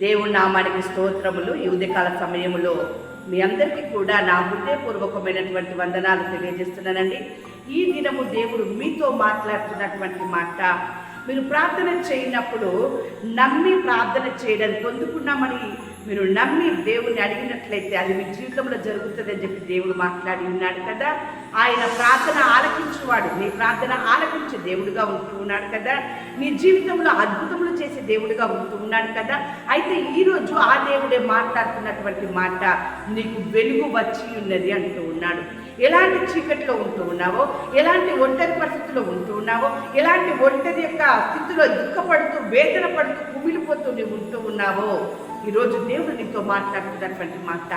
దేవుని నామానికి స్తోత్రములు. ఈ ఉదయకాల సమయంలో మీ అందరికీ కూడా నా హృదయపూర్వకమైనటువంటి వందనాలు తెలియజేస్తున్నానండి. ఈ దినము దేవుడు మీతో మాట్లాడుతున్నటువంటి మాట మీరు ప్రార్థన చేయనప్పుడు నమ్మి ప్రార్థన చేయడం పొందుకున్నామని మీరు నమ్మి దేవుని అడిగినట్లయితే అది మీ జీవితంలో జరుగుతుందని చెప్పి దేవుడు మాట్లాడి ఉన్నాడు కదా. ఆయన ప్రార్థన ఆలకించువాడు. నీ ప్రార్థన ఆలకించే దేవుడుగా ఉంటూ ఉన్నాడు కదా. నీ జీవితంలో అద్భుతములు చేసే దేవుడిగా ఉంటూ ఉన్నాడు కదా. అయితే ఈరోజు ఆ దేవుడే మాట్లాడుతున్నటువంటి మాట నీకు వెలుగు వచ్చి ఉన్నది అంటూ ఉన్నాడు. ఎలాంటి చీకటిలో ఉంటూ ఉన్నావో ఎలాంటి ఒంటరి పరిస్థితిలో ఉంటూ ఉన్నావో ఎలాంటి ఒంటరి యొక్క స్థితిలో దుఃఖపడుతూ వేదన పడుతూ కుమిలిపోతూ నీవు ఉంటూ ఉన్నావో ఈరోజు దేవుడు నీతో మాట్లాడుతున్నటువంటి మాట.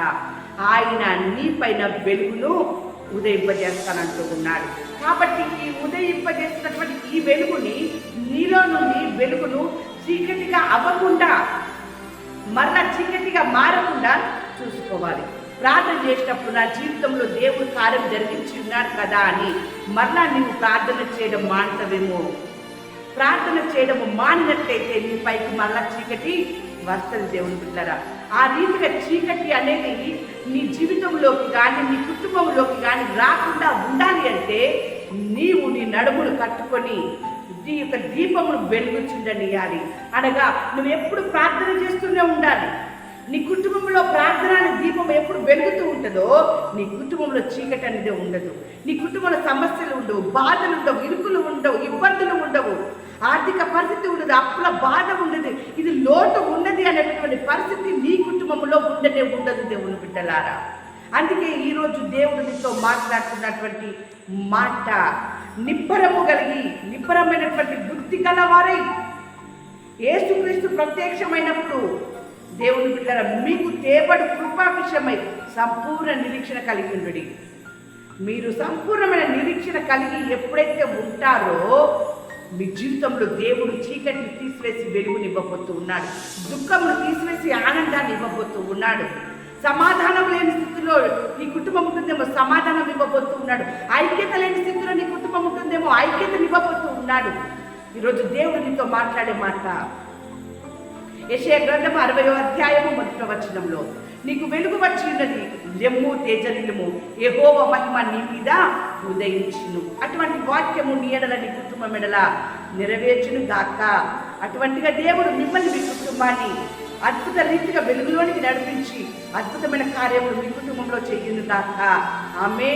ఆయన నీ పైన వెలుగును ఉదయింపజేస్తానంటూ ఉన్నాడు కాబట్టి ఈ ఉదయింపజేస్తున్నటువంటి ఈ వెలుగుని నీలో నుండి వెలుగును చీకటిగా అవ్వకుండా మరలా చీకటిగా మారకుండా చూసుకోవాలి. ప్రార్థన చేసినప్పుడు నా జీవితంలో దేవుడు కార్యం జరిగించి ఉన్నాడు కదా అని మరలా నీవు ప్రార్థన చేయడం మానతవేమో. ప్రార్థన చేయడం మానినట్లయితే నీ పైకి మరలా చీకటి వస్తుంది దేవుని బిడ్డరా. ఆ రీతిగా చీకటి అనేది నీ జీవితంలోకి కానీ నీ కుటుంబంలోకి రాకుండా ఉండాలి అంటే నీవు నీ నడుములు కట్టుకొని నీ యొక్క దీపమును వెలుగుచుండనియాలి అనగా నువ్వు ఎప్పుడు ప్రార్థన చేస్తూనే ఉండాలి. నీ కుటుంబంలో ప్రార్థన అనే దీపం ఎప్పుడు వెలుగుతూ ఉంటుందో నీ కుటుంబంలో చీకటి అనేది ఉండదు. నీ కుటుంబంలో సమస్యలు ఉండవు బాధలు ఉండవు ఇరుకులు ఉండవు ఇబ్బందులు ఉండవు. ఆర్థిక పరిస్థితి ఉండదు అప్పుల బాధ ఉండదు. ఇది లోటు ఉన్నది అనేటువంటి పరిస్థితి నీ కుటుంబంలో ఉండనే ఉండదు దేవుని బిడ్డలారా. అందుకే ఈరోజు దేవుడు నీతో మాట్లాడుతున్నటువంటి మాట నిబ్బరము కలిగి నిబ్బరమైనటువంటి బుద్ధి గలవారై ఏసుక్రీస్తు ప్రత్యక్షమైనప్పుడు దేవుని బిడ్డల మీకు తేబడు కృపా విషయమై సంపూర్ణ నిరీక్షణ కలిగి ఉండుడి. మీరు సంపూర్ణమైన నిరీక్షణ కలిగి ఎప్పుడైతే ఉంటారో మీ జీవితంలో దేవుడు చీకటిని తీసివేసి వెలుగునివ్వబోతూ ఉన్నాడు. దుఃఖమును తీసివేసి ఆనందాన్ని ఇవ్వబోతూ ఉన్నాడు. సమాధానం లేని స్థితిలో నీ కుటుంబం ఉంటుందేమో సమాధానం ఇవ్వబోతూ ఉన్నాడు. ఐక్యత లేని స్థితిలో నీ కుటుంబం ఉంటుందేమో ఐక్యతను ఇవ్వబోతూ ఉన్నాడు. ఈరోజు దేవుడు నీతో మాట్లాడే మాట. యశయ గ్రంథం అరవయో అధ్యాయము మొదటి వచనంలో నీకు వెలుగు వచ్చి ఉన్నది లెమ్ము తేజలిల్లుము ఎహోవ మహిమ నీ మీద ఉదయించును. అటువంటి వాక్యము నీ ఎడల నీ కుటుంబం ఎడల నెరవేర్చును గాక అటువంటిగా దేవుడు మిమ్మల్ని మీ కుటుంబాన్ని అద్భుత రీతిగా వెలుగులోనికి నడిపించి అద్భుతమైన కార్యములు మీ కుటుంబంలో చెయ్యును గాక. ఆమె